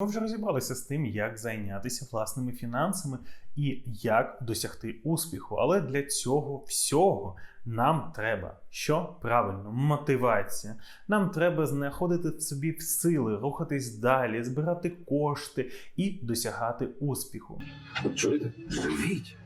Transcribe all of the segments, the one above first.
Ми вже розібралися з тим, як зайнятися власними фінансами і як досягти успіху. Але для цього всього нам треба що правильно, мотивація. Нам треба знаходити в собі сили, рухатись далі, збирати кошти і досягати успіху. Чуєте? Живіть.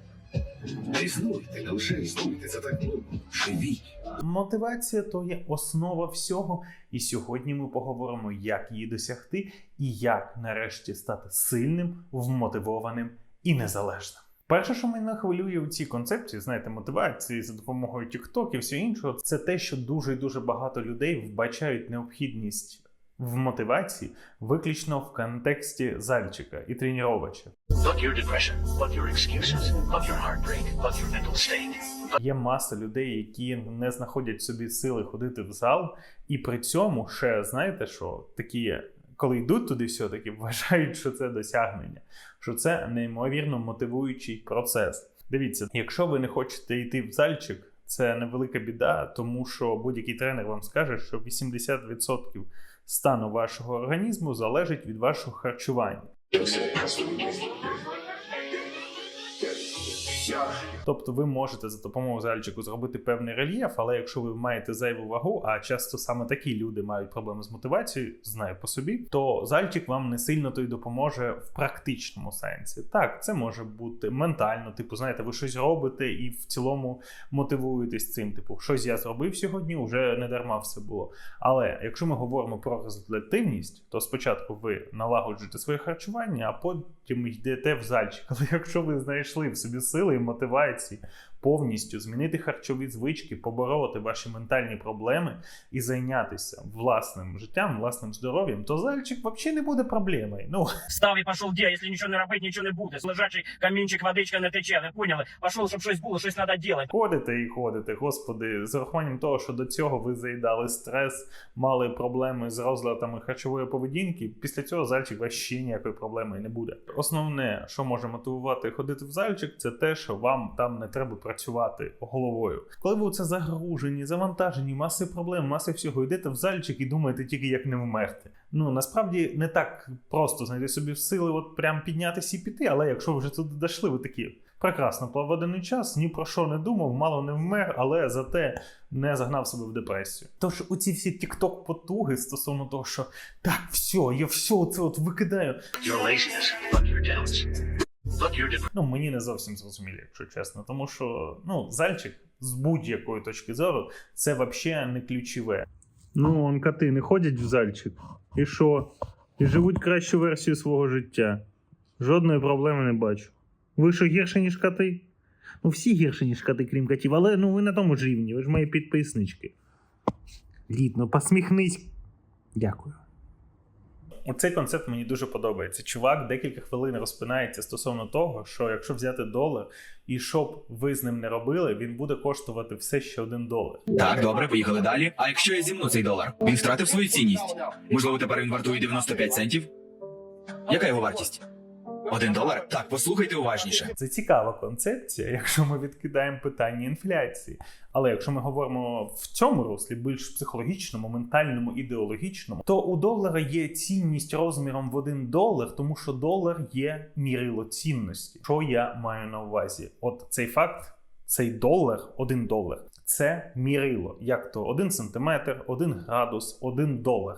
Існуйте, не лише існуйте, це так ну, живіть. Мотивація то є основа всього, і сьогодні ми поговоримо, як її досягти і як нарешті стати сильним, вмотивованим і незалежним. Перше, що мене хвилює у цій концепції, знаєте, мотивації за допомогою TikTok і всього іншого, це те, що дуже і дуже багато людей вбачають необхідність в мотивації виключно в контексті зальчика і тренувача. Є маса людей, які не знаходять собі сили ходити в зал, і при цьому ще знаєте, що такі, коли йдуть туди, все-таки вважають, що це досягнення, що це неймовірно мотивуючий процес. Дивіться, якщо ви не хочете йти в зальчик, це невелика біда, тому що будь-який тренер вам скаже, що 80% стану вашого організму залежить від вашого харчування. Тобто ви можете за допомогою зальчику зробити певний рельєф, але якщо ви маєте зайву вагу, а часто саме такі люди мають проблеми з мотивацією, знаю по собі, то зальчик вам не сильно то й допоможе в практичному сенсі. Так, це може бути ментально, типу, знаєте, ви щось робите і в цілому мотивуєтесь цим. Типу, щось я зробив сьогодні, вже не дарма все було. Але якщо ми говоримо про результативність, то спочатку ви налагоджуєте своє харчування, а потім йдете в зальчик. Але якщо ви знайшли в собі сили і мотивації повністю змінити харчові звички, побороти ваші ментальні проблеми і зайнятися власним життям, власним здоров'ям, то зальчик взагалі не буде проблемою. Ну Встав і пішов де, якщо нічого не робити, нічого не буде. Лежачий камінчик, водичка не тече, ви поняли? Пішов, щоб щось було, щось треба робити. ходите і ходите, господи, з урахуванням того, що до цього ви заїдали стрес, мали проблеми з розладами харчової поведінки. Після цього зальчик вообще ніякої проблеми не буде. Основне, що може мотивувати ходити в зальчик, це те, що вам там не треба працювати головою. Коли ви це загружені, завантажені, маси проблем, маси всього, йдете в зальчик і думаєте тільки як не вмерти. Ну насправді не так просто знайти собі сили, от прям піднятися і піти. Але якщо вже туди дійшли, ви такі. Прекрасно проведений час, ні про що не думав, мало не вмер, але зате не загнав себе в депресію. Тож у ці всі тікток потуги стосовно того, що так, все, я все це от викидаю. Ну мені не зовсім зрозуміло, якщо чесно, тому що ну зальчик з будь-якої точки зору це взагалі не ключове. Ну, он коти не ходять в зальчик. І що? І живуть кращу версію свого життя. Жодної проблеми не бачу. Ви що гірше, ніж коти? Ну, всі гірше, ніж коти, крім котів, але ну ви на тому ж рівні, ви ж мої підписнички. Лід, ну посміхнись. Дякую. Оцей концепт мені дуже подобається. Чувак декілька хвилин розпинається стосовно того, що якщо взяти долар, і що б ви з ним не робили, він буде коштувати все ще один долар. Так, добре, поїхали далі. А якщо я зімну цей долар? Він втратив свою цінність. Можливо, тепер він вартує 95 центів? Яка його вартість? Один долар? Так, послухайте уважніше. Це цікава концепція, якщо ми відкидаємо питання інфляції. Але якщо ми говоримо в цьому руслі, більш психологічному, ментальному, ідеологічному, то у долара є цінність розміром в один долар, тому що долар є мірило цінності. Що я маю на увазі? От цей факт, цей долар, один долар, це мірило, як то один сантиметр, один градус, один долар.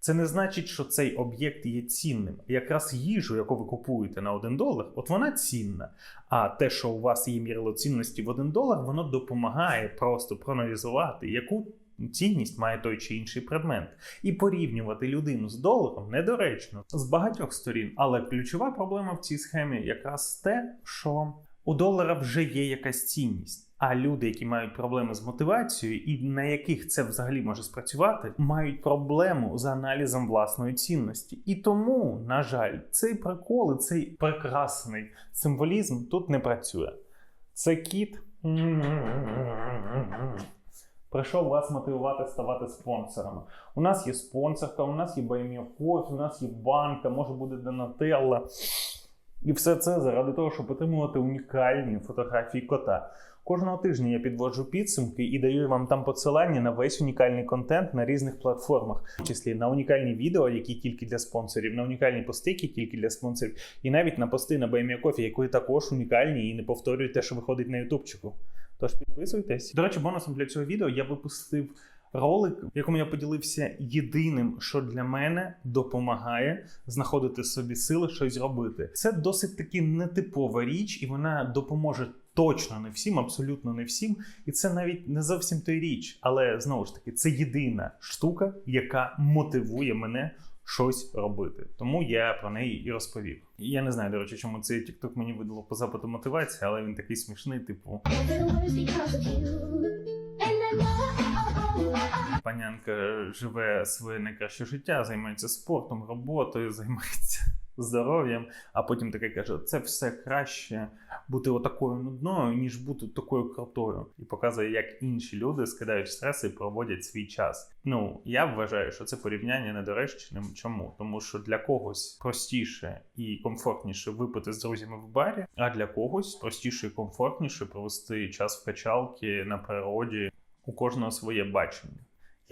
Це не значить, що цей об'єкт є цінним. Якраз їжу, яку ви купуєте на 1 долар, от вона цінна. А те, що у вас є мірило цінності в 1 долар, воно допомагає просто проаналізувати, яку цінність має той чи інший предмет. І порівнювати людину з доларом недоречно з багатьох сторін. Але ключова проблема в цій схемі якраз те, що у долара вже є якась цінність. А люди, які мають проблеми з мотивацією, і на яких це взагалі може спрацювати, мають проблему з аналізом власної цінності. І тому, на жаль, цей прикол, і цей прекрасний символізм тут не працює. Це кіт. Прийшов вас мотивувати ставати спонсорами. У нас є спонсорка, у нас є Баймія у нас є банка, може буде Донателла. І все це заради того, щоб отримувати унікальні фотографії кота. Кожного тижня я підводжу підсумки і даю вам там посилання на весь унікальний контент на різних платформах, в числі на унікальні відео, які тільки для спонсорів, на унікальні пости, які тільки для спонсорів, і навіть на пости на BME Coffee, які також унікальні і не повторюють те, що виходить на ютубчику. Тож підписуйтесь. До речі, бонусом для цього відео я випустив ролик, в якому я поділився єдиним, що для мене допомагає знаходити собі сили щось робити. Це досить таки нетипова річ, і вона допоможе. Точно не всім, абсолютно не всім, і це навіть не зовсім той річ. Але знову ж таки, це єдина штука, яка мотивує мене щось робити. Тому я про неї і розповів. Я не знаю, до речі, чому цей TikTok мені видало по запиту мотивації, але він такий смішний, типу. Панянка живе своє найкраще життя, займається спортом, роботою, займається здоров'ям, а потім таке каже: це все краще бути отакою нудною, ніж бути такою крутою. І показує, як інші люди скидають стреси і проводять свій час. Ну я вважаю, що це порівняння недоречним. Чому? Тому що для когось простіше і комфортніше випити з друзями в барі, а для когось простіше і комфортніше провести час в качалці на природі. У кожного своє бачення.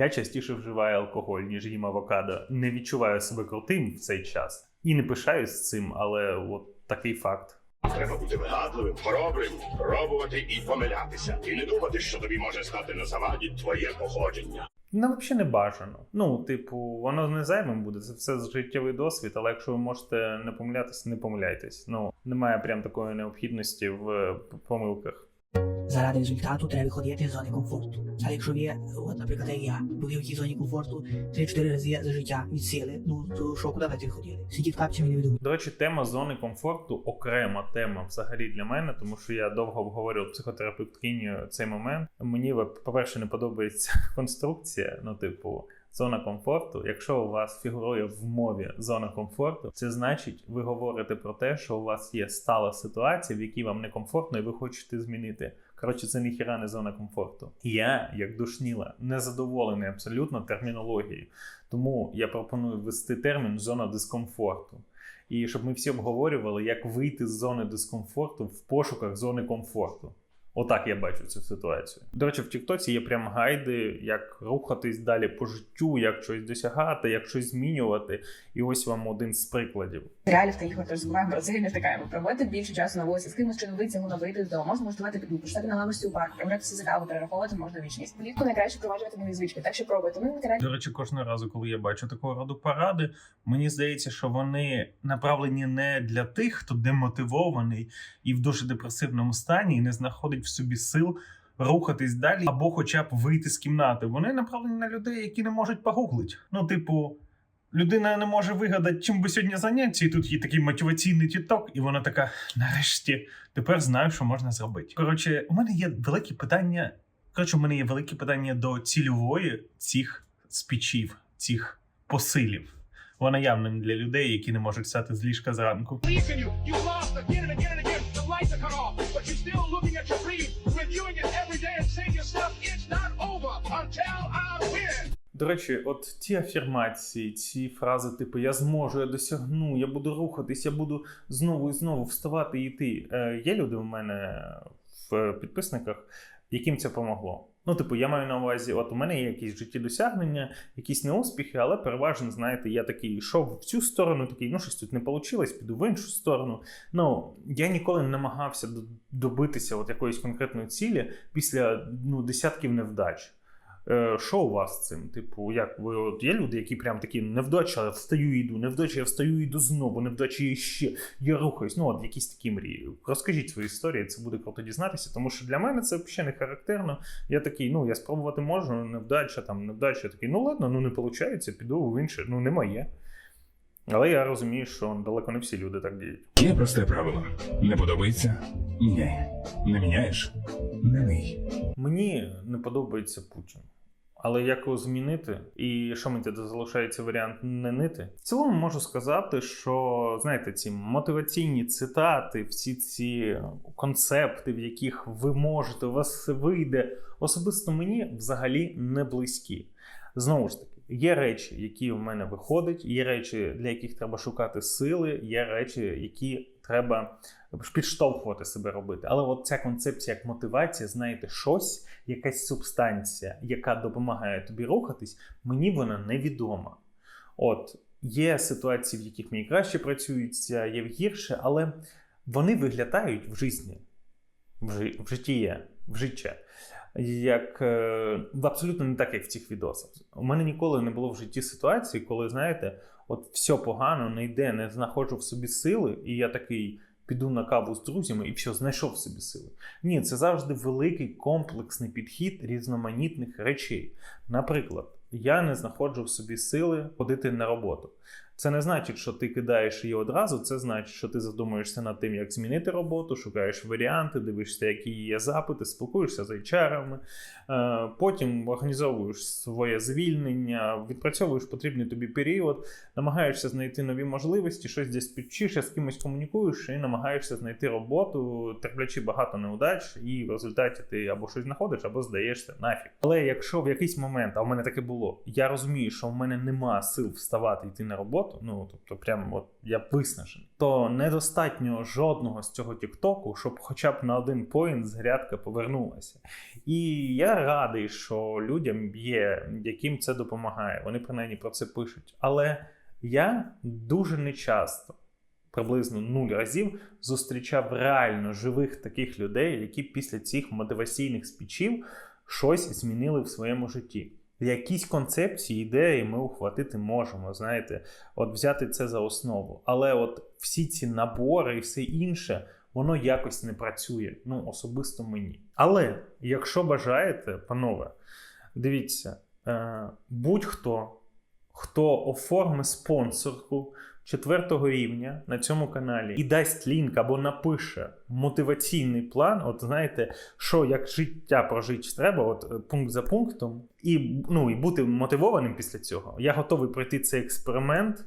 Я частіше вживаю алкоголь, ніж їм авокадо. Не відчуваю себе крутим в цей час. І не пишаюсь цим, але от такий факт. Треба бути вигадливим, хоробрим, пробувати і помилятися. І не думати, що тобі може стати на заваді твоє походження. Ну, взагалі не бажано. Ну, типу, воно не зайвим буде, це все життєвий досвід, але якщо ви можете не помилятися, не помиляйтесь. Ну, немає прям такої необхідності в е, помилках. Заради результату треба виходити з зони комфорту. Але якщо ви, от, наприклад, я, були в тій зоні комфорту 3-4 рази за життя від сили, ну то що, куди ви ходили? Сидіть капцями не видумуйте. До речі, тема зони комфорту окрема тема взагалі для мене, тому що я довго обговорював психотерапевткиню цей момент. Мені, по-перше, не подобається конструкція. Ну, типу, зона комфорту. Якщо у вас фігурує в мові зона комфорту, це значить, ви говорите про те, що у вас є стала ситуація, в якій вам некомфортно, і ви хочете змінити. Коротше, це ніхіра не зона комфорту. Я, як душніла, не задоволений абсолютно термінологією. Тому я пропоную ввести термін зона дискомфорту. І щоб ми всі обговорювали, як вийти з зони дискомфорту в пошуках зони комфорту. Отак я бачу цю ситуацію. До речі, в Тіктоці є прям гайди, як рухатись далі по життю, як щось досягати, як щось змінювати. І ось вам один з прикладів. Реалів та їх теж збуваємо Бразилії не втикаємо. Проводити більше часу на вулиці з кимось чи вийти з дому. Можна влаштувати піду, почитати на ламості у парк, програтися за каву, перераховувати можна вічність. Влітку найкраще впроваджувати нові звички, так що пробуйте. Ну не До речі, кожного разу, коли я бачу такого роду паради, мені здається, що вони направлені не для тих, хто демотивований і в дуже депресивному стані, і не знаходить в собі сил рухатись далі, або хоча б вийти з кімнати. Вони направлені на людей, які не можуть погуглити. Ну, типу. Людина не може вигадати, чим би сьогодні заняття, і тут є такий мотиваційний тіток, і вона така: нарешті, тепер знаю, що можна зробити. Коротше, у мене є великі питання. Коротше, у мене є великі питання до цільової цих спічів, цих посилів. Вона явно не для людей, які не можуть стати з ліжка зранку. До речі, от ті афірмації, ці фрази, типу Я зможу, я досягну, я буду рухатись, я буду знову і знову вставати і йти. Е, є люди в мене в підписниках, яким це помогло. Ну, типу, я маю на увазі, от у мене є якісь житті досягнення, якісь неуспіхи, але переважно, знаєте, я такий йшов в цю сторону, такий, ну щось тут не вийшло, піду в іншу сторону. Ну, я ніколи не намагався добитися от якоїсь конкретної цілі після ну, десятків невдач. Е, Що у вас з цим? Типу, як ви от є люди, які прям такі невдача, я встаю і йду, невдача, я встаю і йду знову, невдача я ще, я рухаюсь. Ну, от якісь такі мрії. Розкажіть свої історії, це буде круто дізнатися, тому що для мене це взагалі не характерно. Я такий, ну я спробувати можу, невдача, там, невдача, я такий, ну ладно, ну не виходить, піду в інше, ну не моє. Але я розумію, що далеко не всі люди так діють. Є просте правило. Не подобається? Міняй. Не міняєш? Не мий. Мені не подобається Путін. Але як його змінити? І що мені тоді залишається варіант не нити? В цілому можу сказати, що знаєте, ці мотиваційні цитати, всі ці концепти, в яких ви можете, у вас вийде, особисто мені взагалі не близькі. Знову ж таки, є речі, які в мене виходять, є речі, для яких треба шукати сили, є речі, які треба підштовхувати себе робити. Але от ця концепція як мотивація, знаєте, щось, якась субстанція, яка допомагає тобі рухатись, мені вона невідома. От є ситуації, в яких мені краще працюється, є гірше, але вони виглядають в житті. В, житті є, в життя. Як е, абсолютно не так, як в цих відосах. У мене ніколи не було в житті ситуації, коли, знаєте, от все погано, не йде, не знаходжу в собі сили, і я такий піду на каву з друзями і все, знайшов собі сили. Ні, це завжди великий комплексний підхід різноманітних речей. Наприклад, я не знаходжу в собі сили ходити на роботу. Це не значить, що ти кидаєш її одразу. Це значить, що ти задумуєшся над тим, як змінити роботу, шукаєш варіанти, дивишся, які є запити, спілкуєшся з HR-ами, е, потім організовуєш своє звільнення, відпрацьовуєш потрібний тобі період, намагаєшся знайти нові можливості, щось десь підчиш, з кимось комунікуєш і намагаєшся знайти роботу, терплячи багато неудач, і в результаті ти або щось знаходиш, або здаєшся нафіг. Але якщо в якийсь момент, а в мене таке було, я розумію, що в мене нема сил вставати йти на роботу, ну тобто, прям от я виснажений, то недостатньо жодного з цього тіктоку, щоб хоча б на один поінт згрядка повернулася. І я радий, що людям є, яким це допомагає. Вони принаймні про це пишуть. Але я дуже нечасто, приблизно нуль разів, зустрічав реально живих таких людей, які після цих мотиваційних спічів щось змінили в своєму житті. Якісь концепції, ідеї ми ухватити можемо, знаєте, от взяти це за основу. Але от всі ці набори і все інше, воно якось не працює. Ну, особисто мені. Але якщо бажаєте, панове, дивіться, е, будь-хто, хто оформить спонсорку четвертого рівня на цьому каналі і дасть лінк або напише мотиваційний план, от знаєте, що як життя прожити треба, от е, пункт за пунктом, і, ну, і бути мотивованим після цього. Я готовий пройти цей експеримент,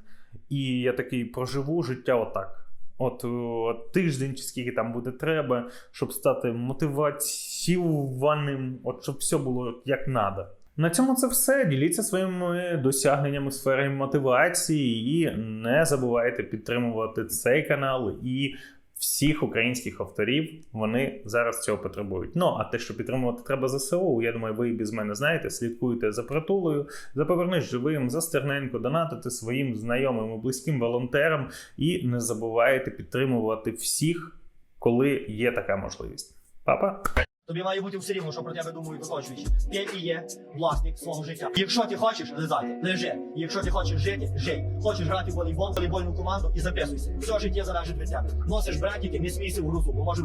і я такий проживу життя отак. От, от тиждень чи скільки там буде треба, щоб стати мотиваційним, от щоб все було як надо. На цьому це все. Діліться своїми досягненнями в сфері мотивації і не забувайте підтримувати цей канал і всіх українських авторів. Вони зараз цього потребують. Ну а те, що підтримувати треба ЗСУ, я думаю, ви і без мене знаєте. Слідкуйте за притулою, за повернись живим, за стерненько, донатити своїм знайомим і близьким волонтерам. І не забувайте підтримувати всіх, коли є така можливість. Па-па! Тобі має бути все рівно, що про тебе думають оточуючі. Ти і є власник свого життя. Якщо ти хочеш лизати, лежи. Якщо ти хочеш жити, жий. Хочеш грати в волейбол, волейбольну команду і записуйся. Все життя залежить від тебе. Носиш братики, не смійся в грузу, бо може